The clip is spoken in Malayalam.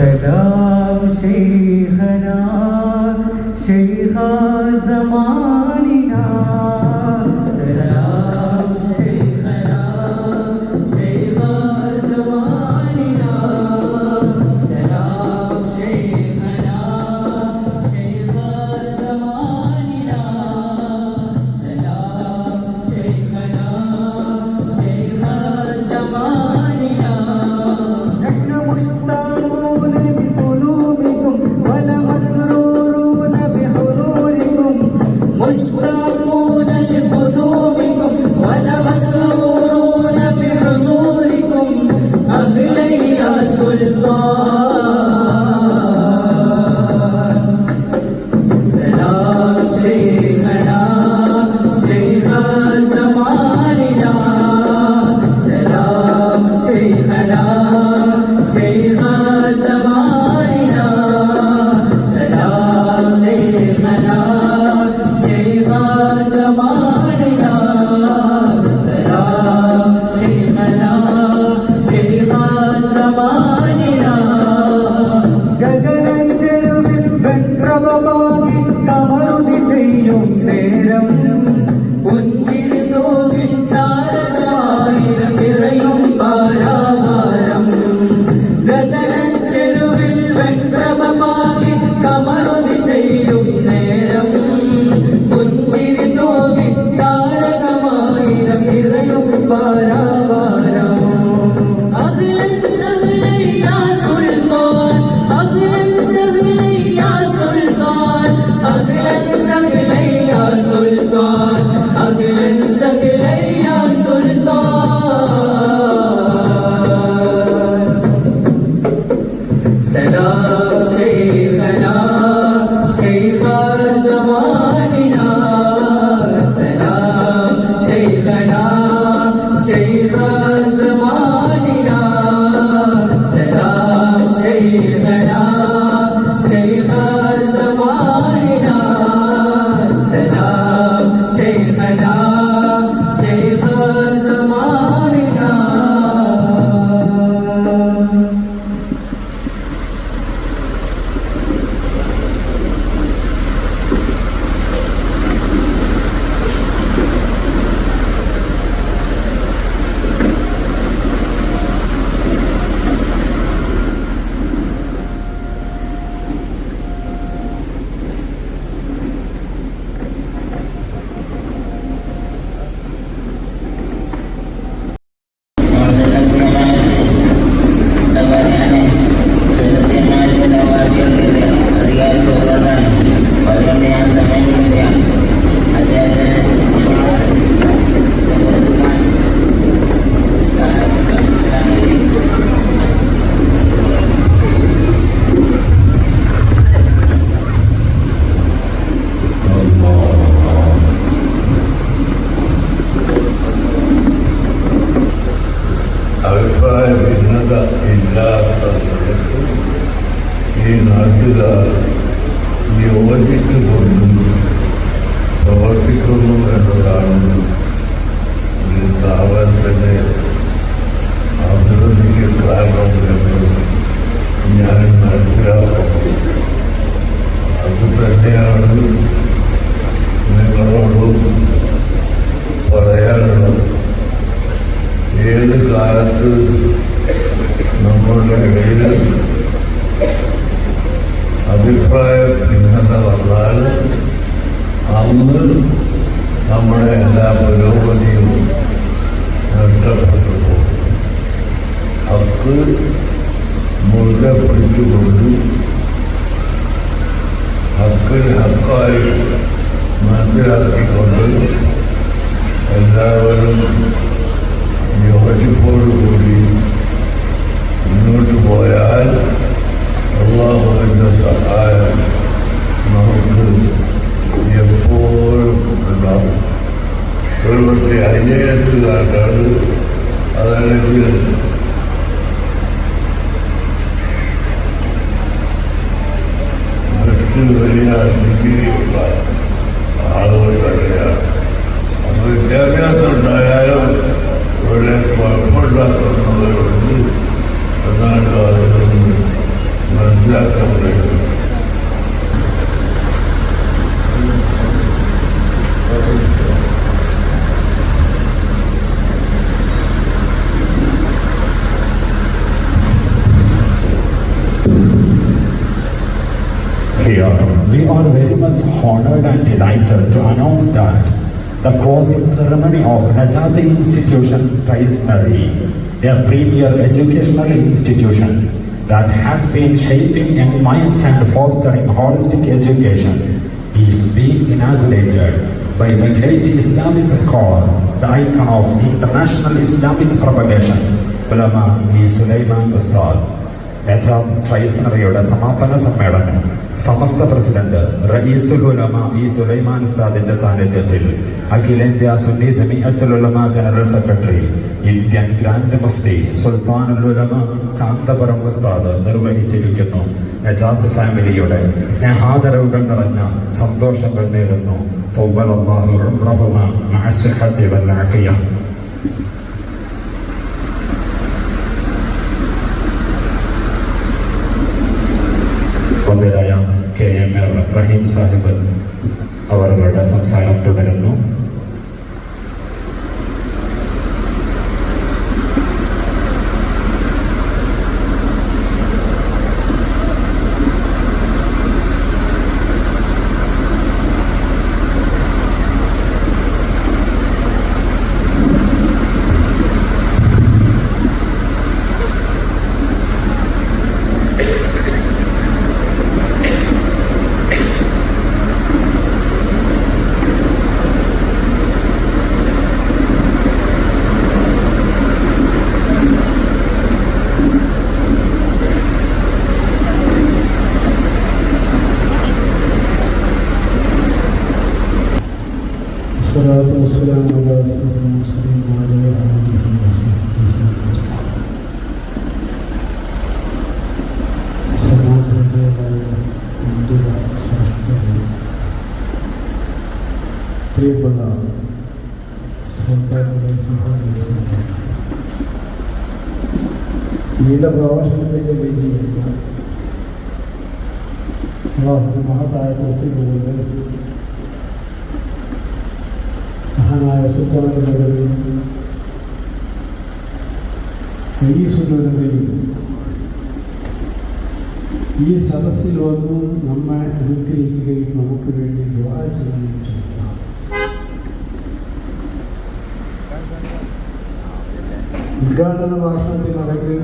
سلام شيخنا شيخ زماننا casa. Hello. നാട്ടുകാർ യോജിച്ചുകൊണ്ടും പ്രവർത്തിക്കുന്നു എന്നതാണ് ഈ സ്ഥാപനത്തിന്റെ അഭിവൃദ്ധിക്ക് കാരണം എന്ന് ഞാൻ മനസ്സിലാക്കുന്നു. അത് തന്നെയാണ് നിങ്ങളോടും പറയാനുള്ളത്. ഏത് കാലത്ത് നമ്മളുടെ ഇടയിൽ അഭിപ്രായ ഭിന്നത വന്നാൽ അന്ന് നമ്മുടെ എല്ലാ പുരോഗതിയും നഷ്ടപ്പെട്ടു പോകും. അത് മുറുകെ പിടിച്ചുകൊണ്ട് ഹക്കിന് ഹക്കായി മനസ്സിലാക്കിക്കൊണ്ട് എല്ലാവരും യോജിപ്പോടുകൂടി മുന്നോട്ട് പോയാൽ അള്ളാഹുവിന്റെ സഹായം നമുക്ക് എപ്പോഴും ഉണ്ടാവും ഒരു പക്ഷേ ഐ എ എസുകാർക്കാണ് അതല്ലെങ്കിൽ വലിയ ഡിഗ്രിയുള്ള ആളുകൾ തന്നെയാണ് അപ്പോൾ വിദ്യാഭ്യാസം ഉണ്ടായാലും ഇവിടെ കുഴപ്പമുണ്ടാക്കുന്നവരുണ്ട് എന്നാണ് അതിന് We are. Very much honored and delighted to announce that the closing ceremony of Najati Institution Prize Mary, a premier educational institution, that has been shaping young minds and fostering holistic education, is being inaugurated by the great Islamic scholar, the icon of international Islamic propagation, Ulama E. Ustad. Najab ട്രൈസണറിയുടെ സമാപന സമ്മേളനം സമസ്ത പ്രസിഡന്റ് റയീസുൽ ഇ സുലൈമാൻ ഉസ്താദിന്റെ സാന്നിധ്യത്തിൽ അഖിലേന്ത്യാ Sunni Jamiathul general secretary Indian grand Mufti Sultanul Ulama Kanthapuram ഉസ്താദ് നിർവഹിച്ചിരിക്കുന്നു. നജാത്ത് ഫാമിലിയുടെ സ്നേഹാദരവുകൾ നിറഞ്ഞ സന്തോഷങ്ങൾ നേരുന്നു. തൗബൽ റഹീം സാഹിബ് അവരുടെ സംസാരം തുടരുന്നു والسلام على أشرف المرسلين وعلى آله وصحبه സമാധാനമായ എൻ്റെ സൃഷ്ടികളെ പ്രിയപ്പെട്ട സഹോദരങ്ങളെ സഹോദരി സഹോദരൻ നീണ്ട പ്രഭാഷണത്തിൻ്റെ വേദിയല്ല അള്ളാഹുവിന്റെ മഹത്തായ തോഫികളുണ്ട് മഹാനായ സുൽത്താനുള്ളവരും ഈസുള്ളവരും ഈ സദസ്സിൽ വന്ന് നമ്മെ അനുഗ്രഹിക്കുകയും നമുക്ക് വേണ്ടി ദുആ ചെയ്യുകയും ചെയ്യുക ഉദ്ഘാടന ഭാഷണത്തിനിടയ്ക്ക്